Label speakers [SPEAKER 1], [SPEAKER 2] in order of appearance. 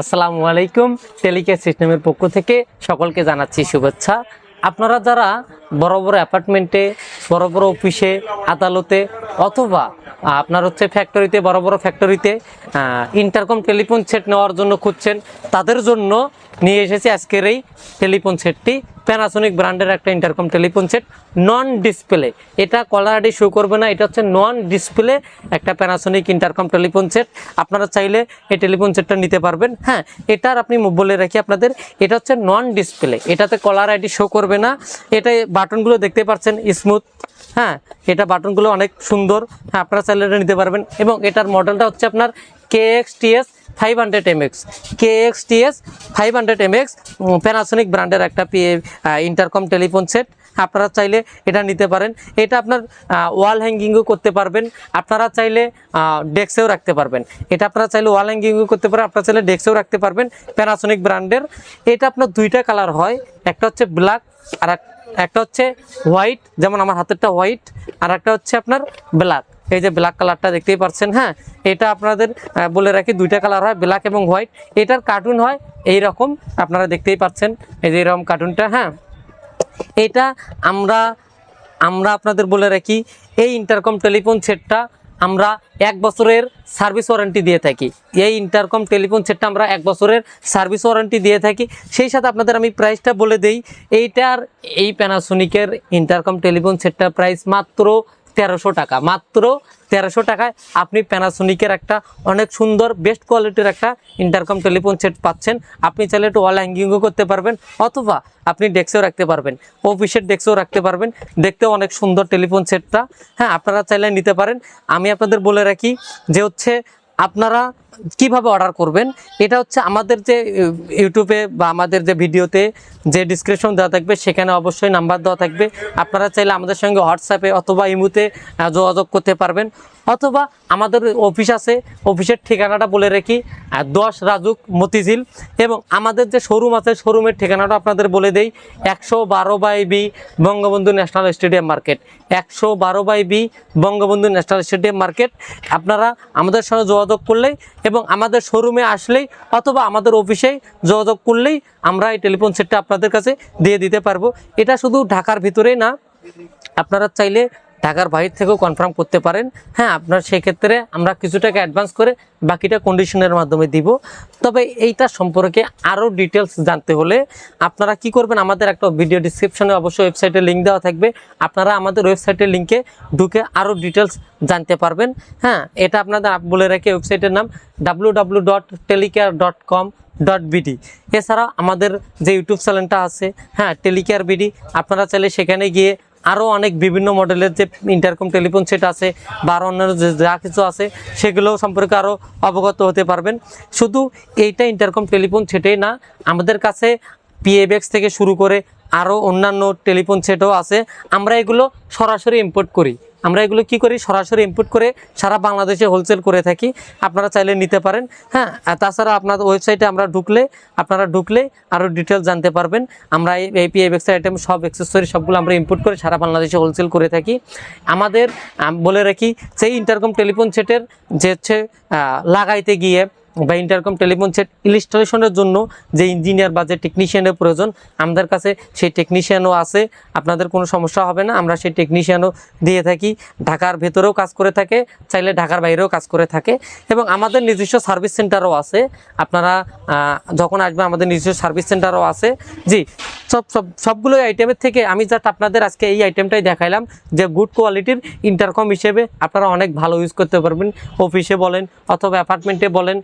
[SPEAKER 1] আসসালামু আলাইকুম টেলিকে সিস্টেমের পক্ষ থেকে সকলকে জানাচ্ছি শুভেচ্ছা। আপনারা যারা বড় বড় অ্যাপার্টমেন্টে, বড় বড় অফিসে, আদালতে অথবা আপনার হচ্ছে ফ্যাক্টরিতে, বড় বড় ফ্যাক্টরিতে ইন্টারকম টেলিফোন সেট নেওয়ার জন্য খুঁজছেন, তাদের জন্য নিয়ে এসেছি আজকের এই টেলিফোন সেটটি। প্যানাসোনিক ব্র্যান্ডের একটা intercom telephone set non display এটা কলার আইডি শো করবে না, এটা হচ্ছে নন ডিসপ্লে একটা প্যানাসোনিক ইন্টারকম টেলিফোন সেট আপনারা চাইলে এই টেলিফোন সেটটা নিতে পারবেন। হ্যাঁ এটার আপনি বলে রাখি আপনাদের, এটা হচ্ছে নন ডিসপ্লে এটাতে কলার আইডি শো করবে না। এটা বাটনগুলো দেখতে পাচ্ছেন স্মুথ হ্যাঁ এটা বাটনগুলো অনেক সুন্দর। হ্যাঁ আপনারা চাইলে এটা নিতে পারবেন। এবং এটার মডেলটা হচ্ছে আপনার K X TS five hundred M X K X five hundred M X Panasonic ব্র্যান্ডের একটা ইন্টারকম টেলিফোন সেট আপনারা চাইলে এটা নিতে পারেন। এটা আপনার ওয়াল হ্যাঙ্গিংও করতে পারবেন। আপনারা চাইলে ডেস্কেও রাখতে পারবেন। এটা আপনারা চাইলে ওয়াল হ্যাঙ্গিংও করতে পারেন। আপনারা চাইলে ডেস্কেও রাখতে পারবেন প্যানাসোনিক ব্র্যান্ডের এটা আপনার দুইটা কালার হয়। একটা হচ্ছে ব্ল্যাক আর এক- একটা হচ্ছে হোয়াইট যেমন আমার হাতেরটা হোয়াইট আর একটা হচ্ছে আপনার ব্ল্যাক এই যে ব্ল্যাক কালারটা দেখতেই পাচ্ছেন হ্যাঁ? এটা আপনাদের বলে রাখি, দুইটা কালার হয় ব্ল্যাক এবং হোয়াইট এটার কার্টুন হয় এই রকম আপনারা দেখতেই পাচ্ছেন, এই যে এরকম কার্টুনটা হ্যাঁ? এটা আমরা আমরা আপনাদের বলে রাখি, এই ইন্টারকম টেলিফোন সেটটা আমরা এক বছরের সার্ভিস ওয়ারেন্টি দিয়ে থাকি। এই ইন্টারকম টেলিফোন সেটটা আমরা এক বছরের সার্ভিস ওয়ারেন্টি দিয়ে থাকি। সেই সাথে আপনাদের আমি প্রাইসটা বলে দেই, এইটার, এই প্যানাসোনিকের ইন্টারকম টেলিফোন সেটটার প্রাইস মাত্র তেরোশো টাকা। মাত্র তেরোশো টাকায় আপনি প্যানাসোনিকের একটা অনেক সুন্দর বেস্ট কোয়ালিটির একটা ইন্টারকম টেলিফোন সেট পাচ্ছেন। আপনি চাইলে একটু ওয়াল হ্যাঙ্গিংও করতে পারবেন, অথবা আপনি ডেস্কেও রাখতে পারবেন। অফিসের ডেস্কেও রাখতে পারবেন। দেখতেও অনেক সুন্দর টেলিফোন সেটটা হ্যাঁ আপনারা চাইলে নিতে পারেন। আমি আপনাদের বলে রাখি যে হচ্ছে, আপনারা কীভাবে অর্ডার করবেন? এটা হচ্ছে আমাদের যে ইউটিউবে বা আমাদের যে ভিডিওতে যে ডিসক্রিপশন দেওয়া থাকবে, সেখানে অবশ্যই নাম্বার দেওয়া থাকবে। আপনারা চাইলে আমাদের সঙ্গে হোয়াটসঅ্যাপে অথবা ইমুতে যোগাযোগ করতে পারবেন। অথবা আমাদের অফিস আছে অফিসের ঠিকানাটা বলে রাখি দশ রাজুক মতিঝিল। এবং আমাদের যে শোরুম আছে শোরুমের ঠিকানাটা আপনাদের বলে দেই, একশো বারো by B Bangabandhu national stadium market. একশো বারো by B Bangabandhu national stadium market. আপনারা আমাদের সঙ্গে যোগাযোগ করলেই এবং আমাদের শোরুমে আসলেই অথবা আমাদের অফিসে যোগাযোগ করলেই আমরা এই টেলিফোন সেটটা আপনাদের কাছে দিয়ে দিতে পারব। এটা শুধু ঢাকার ভিতরেই না, আপনারা চাইলে ঢাকার বাইরে থেকেও কনফার্ম করতে পারেন। হ্যাঁ আপনার সেক্ষেত্রে আমরা কিছু টাকা অ্যাডভান্স করে বাকিটা কন্ডিশনের মাধ্যমে দিব। তবে এইটা সম্পর্কে আরও ডিটেলস জানতে হলে আপনারা কি করবেন, আমাদের একটা ভিডিও ডিসক্রিপশনে অবশ্যই ওয়েবসাইটের লিঙ্ক দেওয়া থাকবে। আপনারা আমাদের ওয়েবসাইটের লিঙ্কে ঢুকে আরও ডিটেলস জানতে পারবেন। হ্যাঁ এটা আপনাদের আপ- বলে রাখি ওয়েবসাইটের নাম W W dot dot com dot BD এছাড়া আমাদের যে ইউটিউব চ্যানেলটা আছে হ্যাঁ টেলিকেয়ার বিডি আপনারা চাইলে সেখানে গিয়ে আরও অনেক বিভিন্ন মডেলের যে ইন্টারকম টেলিফোন সেট আছে বা অন্যান্য যে যা কিছু আছে সেগুলো সম্পর্কে আরও অবগত হতে পারবেন। শুধু এইটা ইন্টারকম টেলিফোন সেটেই না, আমাদের কাছে পিএবেক্স থেকে শুরু করে আরও অন্যান্য টেলিফোন সেটও আছে। আমরা এগুলো সরাসরি ইম্পোর্ট করি। আমরা এগুলো কি করি? সরাসরি ইম্পোর্ট করে সারা বাংলাদেশে হোলসেল করে থাকি। আপনারা চাইলে নিতে পারেন। হ্যাঁ তাছাড়া আপনাদের ওয়েবসাইটে আমরা ঢুকলে, আপনারা ঢুকলে আরও ডিটেলস জানতে পারবেন। আমরা এই এই পিএফএক্স আইটেম সব অ্যাক্সেসরি সবগুলো আমরা ইম্পোর্ট করে সারা বাংলাদেশে হোলসেল করে থাকি। আমাদের বলে রাখি সেই ইন্টারকম টেলিফোন সেটের যে হচ্ছে লাগাইতে গিয়ে বা ইন্টারকম টেলিফোন সেট ইনস্টলেশনের জন্য যে ইঞ্জিনিয়ার বা যে টেকনিশিয়ানের প্রয়োজন, আমাদের কাছে সেই টেকনিশিয়ানও আছে, আপনাদের কোনো সমস্যা হবে না, আমরা সেই টেকনিশিয়ানও দিয়ে থাকি, ঢাকার ভেতরেও কাজ করে থাকে, চাইলে ঢাকার বাইরেও কাজ করে থাকে, এবং আমাদের নিজস্ব সার্ভিস সেন্টারও আছে, আপনারা যখন আসবেন আমাদের নিজস্ব সার্ভিস সেন্টারও আছে, জি, সব সব, সবগুলো আইটেমের থেকে আমি জাস্ট আপনাদের আজকে এই আইটেমটাই দেখাইলাম, যে গুড কোয়ালিটির ইন্টারকম হিসেবে আপনারা অনেক ভালো ইউজ করতে পারবেন অফিসে বলেন, অথবা অ্যাপার্টমেন্টে বলেন।